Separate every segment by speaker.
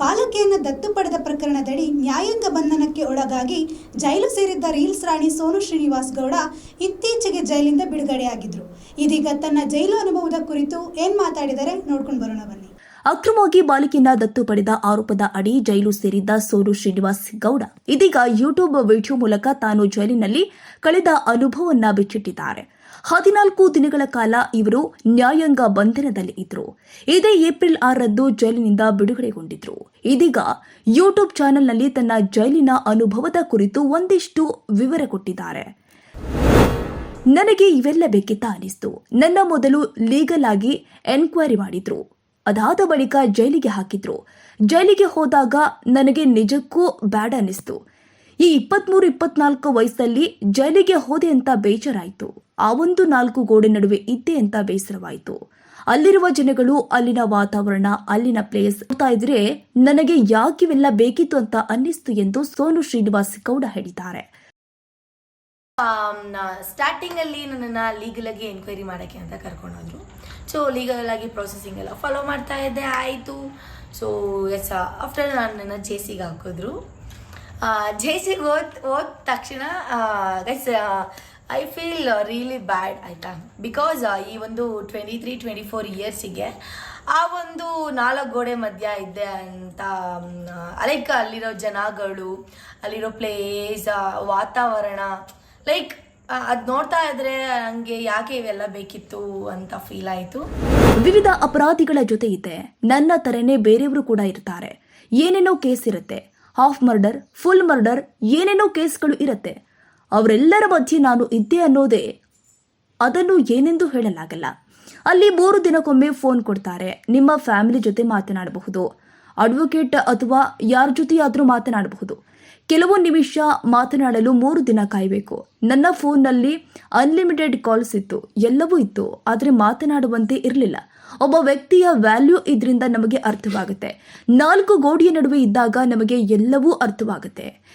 Speaker 1: ಬಾಲಕಿಯನ್ನು ದತ್ತು ಪಡೆದ ಪ್ರಕರಣದಡಿ ನ್ಯಾಯಾಂಗ ಬಂಧನಕ್ಕೆ ಒಳಗಾಗಿ ಜೈಲು ಸೇರಿದ್ದ ರೀಲ್ಸ್ ರಾಣಿ ಸೋನು ಶ್ರೀನಿವಾಸ್ ಗೌಡ ಇತ್ತೀಚೆಗೆ ಜೈಲಿಂದ ಬಿಡುಗಡೆಯಾಗಿದ್ರು. ಇದೀಗ ತನ್ನ ಜೈಲು ಅನುಭವದ ಕುರಿತು ಏನ್ ಮಾತಾಡಿದರೆ ನೋಡ್ಕೊಂಡು ಬರೋಣ ಬನ್ನಿ.
Speaker 2: ಅಕ್ರಮವಾಗಿ ಬಾಲಕಿಯನ್ನ ದತ್ತು ಪಡೆದ ಆರೋಪದ ಅಡಿ ಜೈಲು ಸೇರಿದ್ದ ಸೋನು ಶ್ರೀನಿವಾಸ್ ಗೌಡ ಇದೀಗ ಯೂಟ್ಯೂಬ್ ವಿಡಿಯೋ ಮೂಲಕ ತಾನು ಜೈಲಿನಲ್ಲಿ ಕಳೆದ ಅನುಭವವನ್ನ ಬಿಚ್ಚಿಟ್ಟಿದ್ದಾರೆ. ಹದಿನಾಲ್ಕು ದಿನಗಳ ಕಾಲ ಇವರು ನ್ಯಾಯಾಂಗ ಬಂಧನದಲ್ಲಿ ಇದ್ರು. ಇದೇ ಏಪ್ರಿಲ್ ಆರರಂದು ಜೈಲಿನಿಂದ ಬಿಡುಗಡೆಗೊಂಡಿದ್ರು. ಇದೀಗ ಯೂಟ್ಯೂಬ್ ಚಾನೆಲ್ನಲ್ಲಿ ತನ್ನ ಜೈಲಿನ ಅನುಭವದ ಕುರಿತು ಒಂದಿಷ್ಟು ವಿವರ ಕೊಟ್ಟಿದ್ದಾರೆ ನನಗೆ ಇವೆಲ್ಲ ಬೇಕಿತ್ತ ಅನಿಸ್ತು. ನನ್ನ ಮೊದಲು ಲೀಗಲ್ ಆಗಿ ಎನ್ಕ್ವೈರಿ ಮಾಡಿದ್ರು. ಅದಾದ ಬಳಿಕ ಜೈಲಿಗೆ ಹಾಕಿದ್ರು. ಜೈಲಿಗೆ ಹೋದಾಗ ನನಗೆ ನಿಜಕ್ಕೂ ಬ್ಯಾಡ್ ಅನಿಸ್ತು. ಈ ಇಪ್ಪತ್ಮೂರು, ಇಪ್ಪತ್ನಾಲ್ಕು ವಯಸ್ಸಲ್ಲಿ ಜೈಲಿಗೆ ಹೋದೆ ಅಂತ ಬೇಜಾರಾಯಿತು. ಆ ಒಂದು ನಾಲ್ಕು ಗೋಡೆ ನಡುವೆ ಇದ್ದೆ ಅಂತ ಬೇಸರವಾಯಿತು. ಅಲ್ಲಿರುವ ಜನಗಳು, ಅಲ್ಲಿನ ವಾತಾವರಣ, ಅಲ್ಲಿನ ಪ್ಲೇಸ್ ನೋಡ್ತಾ ಇದ್ರೆ ನನಗೆ ಯಾಕಿವೆಲ್ಲ ಬೇಕಿತ್ತು ಅಂತ ಅನ್ನಿಸ್ತು ಎಂದು ಸೋನು ಶ್ರೀನಿವಾಸ್ ಗೌಡ ಹೇಳಿದ್ದಾರೆ.
Speaker 3: ಸ್ಟಾರ್ಟಿಂಗ್ ಅಲ್ಲಿ ನನ್ನನ್ನು ಲೀಗಲ್ ಆಗಿ ಎನ್ಕ್ವೈರಿ ಮಾಡೋಕ್ಕೆ ಅಂತ ಕರ್ಕೊಂಡೋದ್ರು. ಸೊ ಲೀಗಲ್ ಆಗಿ ಪ್ರೊಸೆಸಿಂಗ್ ಎಲ್ಲ ಫಾಲೋ ಮಾಡ್ತಾ ಇದ್ದೆ, ಆಯಿತು. ಸೊ ಎಸ್ ಆಫ್ಟರ್ ನನ್ನ ಜೆ ಸಿಗೆ ಹಾಕಿದ್ರು ಜೆ ಸಿಗೆ ಓದ್ ಹೋದ ತಕ್ಷಣ ಐ ಫೀಲ್ ರಿಯಲಿ ಬ್ಯಾಡ್ ಆಯಿತಾ? ಬಿಕಾಸ್ ಈ ಒಂದು ಟ್ವೆಂಟಿ ತ್ರೀ ಟ್ವೆಂಟಿ ಫೋರ್ ಇಯರ್ಸಿಗೆ ಆ ಒಂದು ನಾಲ್ಕು ಗೋಡೆ ಮಧ್ಯ ಇದ್ದೆ ಅಂತ ಲೈಕ್ ಅಲ್ಲಿರೋ ಜನಗಳು, ಅಲ್ಲಿರೋ ಪ್ಲೇಸ್ ವಾತಾವರಣ ಲೈಕ್ ಅದು ನೋಡ್ತಾ ಇದ್ರೆ ನನಗೆ ಯಾಕೆ ಇವೆಲ್ಲ ಬೇಕಿತ್ತು ಅಂತ ಫೀಲ್ ಆಯಿತು.
Speaker 2: ವಿವಿಧ ಅಪರಾಧಿಗಳ ಜೊತೆ ಇದೆ. ನನ್ನ ತರನೇ ಬೇರೆಯವರು ಕೂಡ ಇರ್ತಾರೆ. ಏನೇನೋ ಕೇಸ್ ಇರುತ್ತೆ. ಹಾಫ್ ಮರ್ಡರ್ ಫುಲ್ ಮರ್ಡರ್ ಏನೇನೋ ಕೇಸ್ಗಳು ಇರುತ್ತೆ. ಅವರೆಲ್ಲರ ಮಧ್ಯೆ ನಾನು ಇದ್ದೆ ಅನ್ನೋದೇ ಅದನ್ನು ಏನೆಂದು ಹೇಳಲಾಗಲ್ಲ. ಅಲ್ಲಿ ಮೂರು ದಿನಕ್ಕೊಮ್ಮೆ ಫೋನ್ ಕೊಡ್ತಾರೆ. ನಿಮ್ಮ ಫ್ಯಾಮಿಲಿ ಜೊತೆ ಮಾತನಾಡಬಹುದು. ಅಡ್ವೊಕೇಟ್ ಅಥವಾ ಯಾರ ಜೊತೆಯಾದರೂ ಮಾತನಾಡಬಹುದು. ಕೆಲವು ನಿಮಿಷ ಮಾತನಾಡಲು ಮೂರು ದಿನ ಕಾಯಬೇಕು. ನನ್ನ ಫೋನ್ನಲ್ಲಿ ಅನ್ಲಿಮಿಟೆಡ್ ಕಾಲ್ಸ್ ಇತ್ತು. ಎಲ್ಲವೂ ಇತ್ತು. ಆದರೆ ಮಾತನಾಡುವಂತೆ ಇರಲಿಲ್ಲ. ಒಬ್ಬ ವ್ಯಕ್ತಿಯ ವ್ಯಾಲ್ಯೂ ಇದರಿಂದ ನಮಗೆ ಅರ್ಥವಾಗುತ್ತೆ. ನಾಲ್ಕು ಗೋಡಿಯ ನಡುವೆ ಇದ್ದಾಗ ನಮಗೆ ಎಲ್ಲವೂ ಅರ್ಥವಾಗುತ್ತೆ.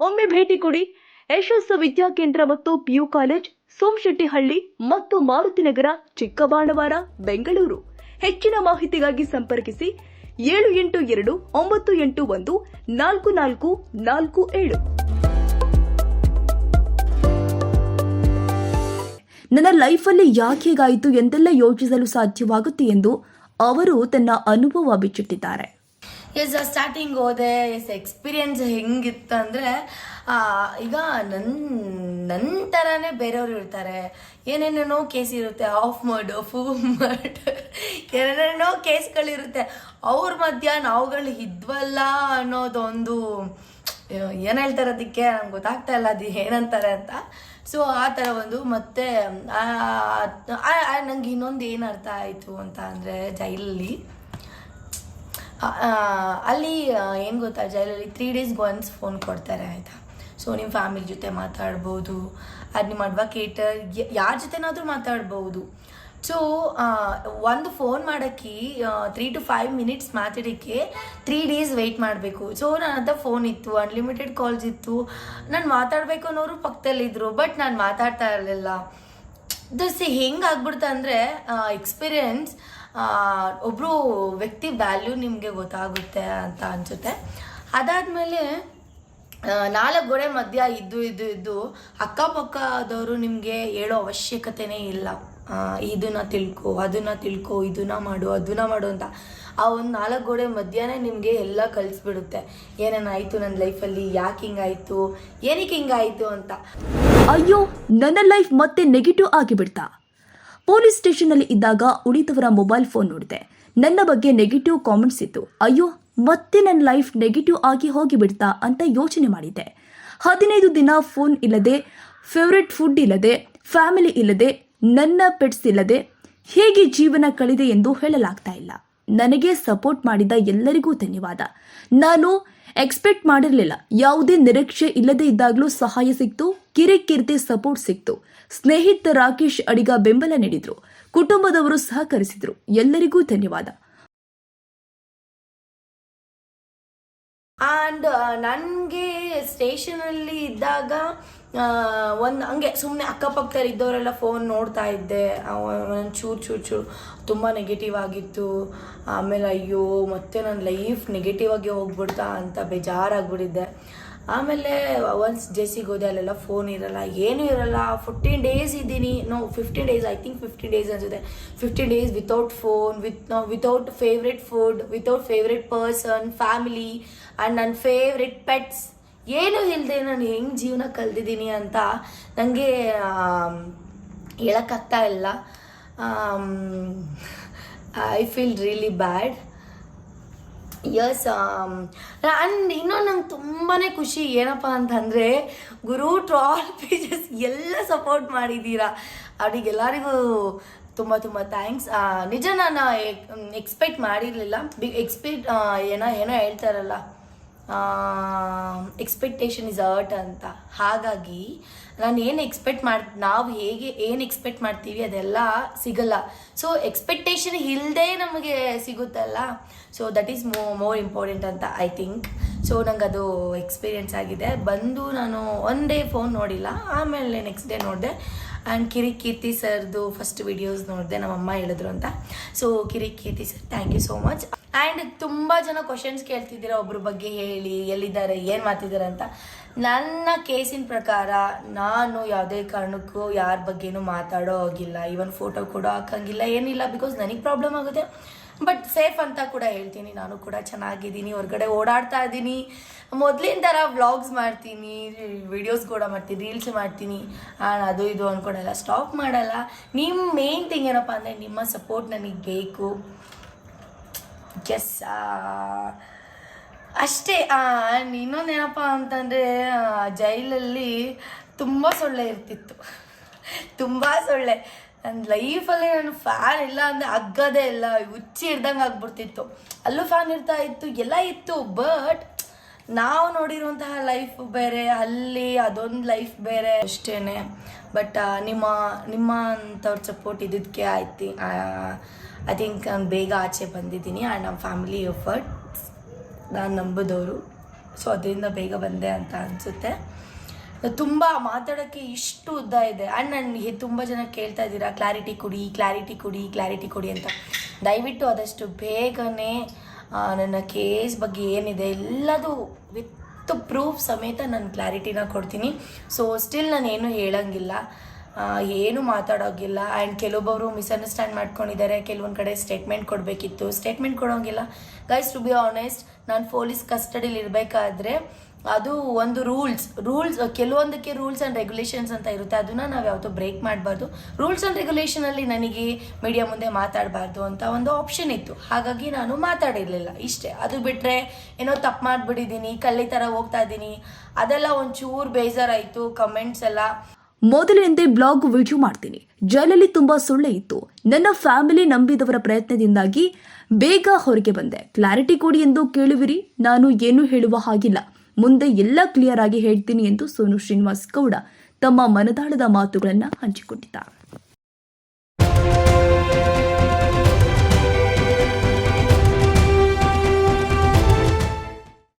Speaker 2: ಒಮ್ಮೆ ಭೇಟಿ ಕೊಡಿ. ಯಶಸ್ಸು ವಿದ್ಯಾಕೇಂದ್ರ ಮತ್ತು ಪಿಯು ಕಾಲೇಜ್, ಸೋಮಶೆಟ್ಟಿಹಳ್ಳಿ ಮತ್ತು ಮಾರುತಿನಗರ ಚಿಕ್ಕಬಾಣವಾರ ಬೆಂಗಳೂರು. ಹೆಚ್ಚಿನ ಮಾಹಿತಿಗಾಗಿ ಸಂಪರ್ಕಿಸಿ ಏಳು ಎಂಟು ಎರಡು ಒಂಬತ್ತು ಎಂಟು ಒಂದು ನಾಲ್ಕು ನಾಲ್ಕು ನಾಲ್ಕು ಏಳು. ನನ್ನ ಲೈಫಲ್ಲಿ ಯಾಕೆ ಹೀಗಾಯಿತು ಎಂದೆಲ್ಲ ಯೋಚಿಸಲು ಸಾಧ್ಯವಾಗುತ್ತೆ ಎಂದು ಅವರು ತನ್ನ ಅನುಭವ ಬಿಚ್ಚಿಟ್ಟಿದ್ದಾರೆ.
Speaker 3: ಎಸ್ ಸ್ಟಾರ್ಟಿಂಗ್ ಹೋದೆ ಎಸ್ ಎಕ್ಸ್ಪೀರಿಯನ್ಸ್ ಹೆಂಗಿತ್ತು ಅಂದರೆ ಈಗ ನನ್ನ ನನ್ನ ಥರನೇ ಬೇರೆಯವರು ಇರ್ತಾರೆ. ಏನೇನೇನೋ ಕೇಸ್ ಇರುತ್ತೆ ಆಫ್ ಮರ್ಡ್ ಫೂ ಮರ್ಡ್ ಏನೇನೇನೋ ಕೇಸ್ಗಳಿರುತ್ತೆ ಅವ್ರ ಮಧ್ಯ ನಾವುಗಳು ಇದ್ವಲ್ಲ ಅನ್ನೋದೊಂದು ಏನು ಹೇಳ್ತಾರೆ ಅದಕ್ಕೆ? ನಂಗೆ ಗೊತ್ತಾಗ್ತಾ ಇಲ್ಲ, ಅದು ಏನಂತಾರೆ ಅಂತ. ಸೊ ಆ ಥರ ಒಂದು, ಮತ್ತೆ ನಂಗೆ ಇನ್ನೊಂದು ಏನು ಅರ್ಥ ಆಯಿತು ಅಂತ ಅಂದರೆ, ಜೈಲಲ್ಲಿ. ಅಲ್ಲಿ ಏನು ಗೊತ್ತಾ, ಜೈಲಲ್ಲಿ ತ್ರೀ ಡೇಸ್ ಒನ್ಸ್ ಫೋನ್ ಕೊಡ್ತಾರೆ, ಆಯಿತಾ? ಸೊ ನಿಮ್ಮ ಫ್ಯಾಮಿಲಿ ಜೊತೆ ಮಾತಾಡ್ಬೋದು ಅದು ನಿಮ್ಮ ಅಡ್ವಕೇಟ್ ಯಾರ ಜೊತೆನಾದರೂ ಮಾತಾಡ್ಬೋದು. ಸೊ ಒಂದು ಫೋನ್ ಮಾಡೋಕ್ಕೆ ತ್ರೀ ಟು ಫೈವ್ ಮಿನಿಟ್ಸ್ ಮಾತಾಡೋಕ್ಕೆ ತ್ರೀ ಡೇಸ್ ವೆಯ್ಟ್ ಮಾಡಬೇಕು. ಸೊ ನನ್ನ ಹತ್ರ ಫೋನ್ ಇತ್ತು ಅನ್ಲಿಮಿಟೆಡ್ ಕಾಲ್ಸ್ ಇತ್ತು. ನಾನು ಮಾತಾಡಬೇಕು ಅನ್ನೋರು ಪಕ್ಕದಲ್ಲಿದ್ದರು ಬಟ್ ನಾನು ಮಾತಾಡ್ತಾ ಇರಲಿಲ್ಲ. ದಿಸ್ ಹೆಂಗೆ ಆಗ್ಬಿಡ್ತು ಅಂದರೆ ಎಕ್ಸ್ಪೀರಿಯನ್ಸ್ ಒಬ್ಬರು ವ್ಯಕ್ತಿ ವ್ಯಾಲ್ಯೂ ನಿಮಗೆ ಗೊತ್ತಾಗುತ್ತೆ ಅಂತ ಅನಿಸುತ್ತೆ. ಅದಾದಮೇಲೆ ನಾಲ್ಕು ಗೋಡೆ ಮಧ್ಯ ಇದ್ದು ಇದ್ದು ಇದ್ದು ಅಕ್ಕಪಕ್ಕದವರು ನಿಮಗೆ ಹೇಳೋ ಅವಶ್ಯಕತೆನೇ ಇಲ್ಲ. ಇದನ್ನ ತಿಳ್ಕೊ, ಅದನ್ನ ತಿಳ್ಕೊ, ಇದನ್ನ ಮಾಡು, ಅದನ್ನ ಮಾಡು ಅಂತ ಆ ಒಂದು ನಾಲ್ಕು ಗೋಡೆ ಮಧ್ಯಾಹ್ನ ನಿಮಗೆ ಎಲ್ಲ ಕಲಿಸ್ಬಿಡುತ್ತೆ ಏನೇನಾಯಿತು ನನ್ನ ಲೈಫಲ್ಲಿ ಯಾಕೆ ಹಿಂಗಾಯಿತು? ಏನಕ್ಕೆ ಹಿಂಗಾಯಿತು ಅಂತ.
Speaker 2: ಅಯ್ಯೋ, ನನ್ನ ಲೈಫ್ ಮತ್ತೆ ನೆಗೆಟಿವ್ ಆಗಿಬಿಡ್ತಾ? ಪೊಲೀಸ್ ಸ್ಟೇಷನ್ನಲ್ಲಿ ಇದ್ದಾಗ ಉಳಿದವರ ಮೊಬೈಲ್ ಫೋನ್ ನೋಡಿದೆ. ನನ್ನ ಬಗ್ಗೆ ನೆಗೆಟಿವ್ ಕಾಮೆಂಟ್ಸ್ ಇತ್ತು. ಅಯ್ಯೋ, ಮತ್ತೆ ನನ್ನ ಲೈಫ್ ನೆಗೆಟಿವ್ ಆಗಿ ಹೋಗಿಬಿಡ್ತಾ ಅಂತ ಯೋಚನೆ ಮಾಡಿದ್ದೆ. ಹದಿನೈದು ದಿನ ಫೋನ್ ಇಲ್ಲದೆ, ಫೇವ್ರೆಟ್ ಫುಡ್ ಇಲ್ಲದೆ, ಫ್ಯಾಮಿಲಿ ಇಲ್ಲದೆ, ನನ್ನ ಪೆಟ್ಸ್ ಇಲ್ಲದೆ, ಹೇಗೆ ಜೀವನ ಕಳೆದೆ ಎಂದು ಹೇಳಲಾಗ್ತಾ ಇಲ್ಲ. ನನಗೆ ಸಪೋರ್ಟ್ ಮಾಡಿದ ಎಲ್ಲರಿಗೂ ಧನ್ಯವಾದ. ನಾನು ಎಕ್ಸ್ಪೆಕ್ಟ್ ಮಾಡಿರಲಿಲ್ಲ. ಯಾವುದೇ ನಿರೀಕ್ಷೆ ಇಲ್ಲದೆ ಇದ್ದಾಗಲೂ ಸಹಾಯ ಸಿಕ್ತು. ಕಿರಿಕಿರಿತೆ ಸಪೋರ್ಟ್ ಸಿಕ್ತು. ಸ್ನೇಹಿತ ರಾಕೇಶ್ ಅಡಿಗ ಬೆಂಬಲ ನೀಡಿದ್ರು. ಕುಟುಂಬದವರು ಸಹಕರಿಸಿದ್ರು. ಎಲ್ಲರಿಗೂ ಧನ್ಯವಾದ.
Speaker 3: ಆ್ಯಂಡ್ ನನಗೆ ಸ್ಟೇಷನಲ್ಲಿ ಇದ್ದಾಗ ಒಂದು, ಹಂಗೆ ಸುಮ್ಮನೆ ಅಕ್ಕಪಕ್ಕದಲ್ಲಿ ಇದ್ದವರೆಲ್ಲ ಫೋನ್ ನೋಡ್ತಾ ಇದ್ದೆ. ಒಂದು ಚೂರು ಚೂರು ಚೂರು. ತುಂಬ ನೆಗೆಟಿವ್ ಆಗಿತ್ತು. ಆಮೇಲೆ ಅಯ್ಯೋ, ಮತ್ತೆ ನನ್ನ ಲೈಫ್ ನೆಗೆಟಿವ್ ಆಗಿ ಹೋಗ್ಬಿಡ್ತಾ ಅಂತ ಬೇಜಾರಾಗ್ಬಿಟ್ಟಿದ್ದೆ. ಆಮೇಲೆ ಒನ್ಸ್ ಜೆಸಿಗೆ ಹೋದೆ, ಅಲ್ಲೆಲ್ಲ ಫೋನ್ ಇರಲ್ಲ, ಏನೂ ಇರಲ್ಲ. ಫಿಫ್ಟೀನ್ ಡೇಸ್ ಇದ್ದೀನಿ. No fifteen days I think fifteen days ಅನ್ಸುತ್ತೆ. Fifteen days without phone with no without favourite food without favourite person family and ನನ್ನ ಫೇವ್ರೆಟ್ ಪೆಟ್ಸ್ ಏನೂ ಇಲ್ಲದೆ ನಾನು ಹೆಂಗೆ ಜೀವನ ಕಲ್ತಿದ್ದೀನಿ ಅಂತ ನನಗೆ ಹೇಳೋಕ್ಕಾಗ್ತಾ ಇಲ್ಲ. I feel really bad yes and ಇನ್ನೊಂದು ನಂಗೆ ತುಂಬಾ ಖುಷಿ ಏನಪ್ಪ ಅಂತಂದರೆ, ಗುರು ಟ್ರಾಲ್ ಪೇಜಸ್ ಎಲ್ಲ ಸಪೋರ್ಟ್ ಮಾಡಿದ್ದೀರಾ ಅವರಿಗೆಲ್ಲರಿಗೂ ತುಂಬ ತುಂಬ ಥ್ಯಾಂಕ್ಸ್ ನಿಜ ನಾನು ಎಕ್ಸ್ಪೆಕ್ಟ್ ಮಾಡಿರಲಿಲ್ಲ. ಬಿ ಎಕ್ಸ್ಪೆಕ್ಟ್ ಏನೋ ಏನೋ ಹೇಳ್ತಾರಲ್ಲ. ಎಕ್ಸ್ಪೆಕ್ಟೇಷನ್ ಇಸ್ ಅರ್ಟ್ ಅಂತ. ಹಾಗಾಗಿ, ನಾನು ಏನು ಎಕ್ಸ್ಪೆಕ್ಟ್ ಮಾಡಿ, ನಾವು ಹೇಗೆ ಏನು ಎಕ್ಸ್ಪೆಕ್ಟ್ ಮಾಡ್ತೀವಿ ಅದೆಲ್ಲ ಸಿಗಲ್ಲ. ಸೊ ಎಕ್ಸ್ಪೆಕ್ಟೇಷನ್ ಇಲ್ಲದೆ ನಮಗೆ ಸಿಗುತ್ತಲ್ಲ. So that is mo more important ಅಂತ ಐ ಥಿಂಕ್ ಸೊ ನಂಗೆ ಅದು ಎಕ್ಸ್ಪೀರಿಯೆನ್ಸ್ ಆಗಿದೆ. ಬಂದು ನಾನು ಒನ್ ಡೇ ಫೋನ್ ನೋಡಿಲ್ಲ. ಆಮೇಲೆ ನೆಕ್ಸ್ಟ್ ಡೇ ನೋಡಿದೆ. ಆ್ಯಂಡ್ ಕಿರಿ ಕೀರ್ತಿ ಸರ್ದು ಫಸ್ಟ್ ವಿಡಿಯೋಸ್ ನೋಡಿದೆ, ನಮ್ಮಮ್ಮ ಹೇಳಿದ್ರು ಅಂತ. ಸೊ ಕಿರಿ Keerthi sir thank you so much and ತುಂಬ ಜನ ಕ್ವಶನ್ಸ್ ಕೇಳ್ತಿದ್ದೀರಾ, ಒಬ್ರ ಬಗ್ಗೆ ಹೇಳಿ, ಎಲ್ಲಿದ್ದಾರೆ, ಏನು ಮಾತಿದ್ದಾರೆ ಅಂತ. ನನ್ನ ಕೇಸಿನ ಪ್ರಕಾರ, ನಾನು ಯಾವುದೇ ಕಾರಣಕ್ಕೂ ಯಾರ ಬಗ್ಗೆನೂ ಮಾತಾಡೋ ಹೋಗಿಲ್ಲ. ಈವನ್ ಫೋಟೋ ಕೂಡ ಹಾಕಂಗಿಲ್ಲ, ಏನಿಲ್ಲ ಬಿಕಾಸ್ ನನಗೆ ಪ್ರಾಬ್ಲಮ್ ಆಗುತ್ತೆ. ಬಟ್ ಸೇಫ್ ಅಂತ ಕೂಡ ಹೇಳ್ತೀನಿ. ನಾನು ಕೂಡ ಚೆನ್ನಾಗಿದ್ದೀನಿ. ಹೊರಗಡೆ ಓಡಾಡ್ತಾ ಇದ್ದೀನಿ. ಮೊದಲಿನ ಥರ ವ್ಲಾಗ್ಸ್ ಮಾಡ್ತೀನಿ ವಿಡಿಯೋಸ್ ಕೂಡ ಮಾಡ್ತೀನಿ ರೀಲ್ಸ್ ಮಾಡ್ತೀನಿ. ಅದು ಇದು ಅಂದ್ಕೊಂಡೆಲ್ಲ ಸ್ಟಾಪ್ ಮಾಡಲ್ಲ. ನಿಮ್ಮ ಮೇನ್ ಥಿಂಗ್ ಏನಪ್ಪ ಅಂದರೆ ನಿಮ್ಮ ಸಪೋರ್ಟ್ ನನಗೆ ಬೇಕು. ಎಸ್ ಅಷ್ಟೇ. ಇನ್ನೊಂದು ಏನಪ್ಪ ಅಂತಂದರೆ ಜೈಲಲ್ಲಿ ತುಂಬ ಸೊಳ್ಳೆ ಇರ್ತಿತ್ತು. ತುಂಬ ಸೊಳ್ಳೆ. ನನ್ನ ಲೈಫಲ್ಲಿ ನಾನು ಫ್ಯಾನ್ ಇಲ್ಲ ಅಂದರೆ ಅಗ್ಗದೇ ಇಲ್ಲ. ಹುಚ್ಚಿ ಹಿಡ್ದಂಗೆ ಆಗ್ಬಿಡ್ತಿತ್ತು. ಅಲ್ಲೂ ಫ್ಯಾನ್ ಇರ್ತಾ ಇತ್ತು, ಎಲ್ಲ ಇತ್ತು ಬಟ್ ನಾವು ನೋಡಿರುವಂತಹ ಲೈಫ್ ಬೇರೆ, ಅಲ್ಲಿ ಅದೊಂದು ಲೈಫ್ ಬೇರೆ ಅಷ್ಟೇ ಬಟ್ ನಿಮ್ಮ ನಿಮ್ಮ ಅಂಥವ್ರ ಸಪೋರ್ಟ್ ಇದ್ದಕ್ಕೆ ಆಯ್ತು ಐ ಥಿಂಕ್ ನಾನು ಬೇಗ ಆಚೆ ಬಂದಿದ್ದೀನಿ ಆ್ಯಂಡ್ ನಮ್ಮ ಫ್ಯಾಮಿಲಿ ಎಫರ್ಟ್ಸ್ ನಾನು ನಂಬಿದವರು. ಸೊ ಅದರಿಂದ ಬೇಗ ಬಂದೆ ಅಂತ ಅನಿಸುತ್ತೆ. ತುಂಬ ಮಾತಾಡೋಕ್ಕೆ ಇಷ್ಟು ಉದ್ದ ಇದೆ. ಆ್ಯಂಡ್ ನನಗೆ ತುಂಬ ಜನ ಕೇಳ್ತಾ ಇದ್ದೀರಾ ಕ್ಲಾರಿಟಿ ಕೊಡಿ ಕ್ಲಾರಿಟಿ ಕೊಡಿ ಕ್ಲಾರಿಟಿ ಕೊಡಿ ಅಂತ. ದಯವಿಟ್ಟು ಆದಷ್ಟು ಬೇಗನೆ ನನ್ನ ಕೇಸ್ ಬಗ್ಗೆ ಏನಿದೆ ಎಲ್ಲದು ವಿತ್ ಪ್ರೂಫ್ ಸಮೇತ ನಾನು ಕ್ಲಾರಿಟಿನ ಕೊಡ್ತೀನಿ. ಸೊ ಸ್ಟಿಲ್ ನಾನು ಏನು ಹೇಳಂಗಿಲ್ಲ. ಏನು ಮಾತಾಡೋಂಗಿಲ್ಲ. ಆ್ಯಂಡ್ ಕೆಲವೊಬ್ಬರು ಮಿಸ್ಅಂಡರ್ಸ್ಟ್ಯಾಂಡ್ ಮಾಡ್ಕೊಂಡಿದ್ದಾರೆ. ಕೆಲವೊಂದು ಕಡೆ ಸ್ಟೇಟ್ಮೆಂಟ್ ಕೊಡಬೇಕಿತ್ತು. ಸ್ಟೇಟ್ಮೆಂಟ್ ಕೊಡೋಂಗಿಲ್ಲ. ಗೈಸ್ ಟು ಬಿ ಆನೆಸ್ಟ್ ನಾನು ಪೊಲೀಸ್ ಕಸ್ಟಡಿಲಿ ಇರಬೇಕಾದ್ರೆ ಅದು ಒಂದು ರೂಲ್ಸ್ ರೂಲ್ಸ್ ಕೆಲವೊಂದಕ್ಕೆ ರೂಲ್ಸ್ ಆ್ಯಂಡ್ ರೆಗ್ಯುಲೇಷನ್ಸ್ ಅಂತ ಇರುತ್ತೆ. ಅದನ್ನು ನಾವು ಯಾವತ್ತೂ ಬ್ರೇಕ್ ಮಾಡಬಾರ್ದು. ರೂಲ್ಸ್ ಆ್ಯಂಡ್ ರೆಗ್ಯುಲೇಷನಲ್ಲಿ ನನಗೆ ಮೀಡಿಯಾ ಮುಂದೆ ಮಾತಾಡಬಾರ್ದು ಅಂತ ಒಂದು ಆಪ್ಷನ್ ಇತ್ತು. ಹಾಗಾಗಿ ನಾನು ಮಾತಾಡಿರಲಿಲ್ಲ. ಇಷ್ಟೇ. ಅದು ಬಿಟ್ಟರೆ ಏನೋ ತಪ್ಪು ಮಾಡಿಬಿಟ್ಟಿದ್ದೀನಿ, ಕಳ್ಳಿ ಥರ ಹೋಗ್ತಾ ಇದ್ದೀನಿ. ಅದೆಲ್ಲ ಒಂಚೂರು ಬೇಜಾರಾಯಿತು. ಕಮೆಂಟ್ಸ್ ಎಲ್ಲ.
Speaker 2: ಮೊದಲಿನಿಂದ ಬ್ಲಾಗ್ ವಿಡಿಯೋ ಮಾಡ್ತೀನಿ. ಜೈಲಲ್ಲಿ ತುಂಬಾ ಸುಳ್ಳೆ ಇತ್ತು. ನನ್ನ ಫ್ಯಾಮಿಲಿ ನಂಬಿದವರ ಪ್ರಯತ್ನದಿಂದಾಗಿ ಬೇಗ ಹೊರಗೆ ಬಂದೆ. ಕ್ಲಾರಿಟಿ ಕೊಡಿ ಎಂದು ಕೇಳುವಿರಿ. ನಾನು ಏನು ಹೇಳುವ ಹಾಗಿಲ್ಲ. ಮುಂದೆ ಎಲ್ಲ ಕ್ಲಿಯರ್ ಆಗಿ ಹೇಳ್ತೀನಿ ಎಂದು ಸೋನು ಶ್ರೀನಿವಾಸ್ ಗೌಡ ತಮ್ಮ ಮನದಾಳದ ಮಾತುಗಳನ್ನು ಹಂಚಿಕೊಂಡಿದ್ದಾರೆ.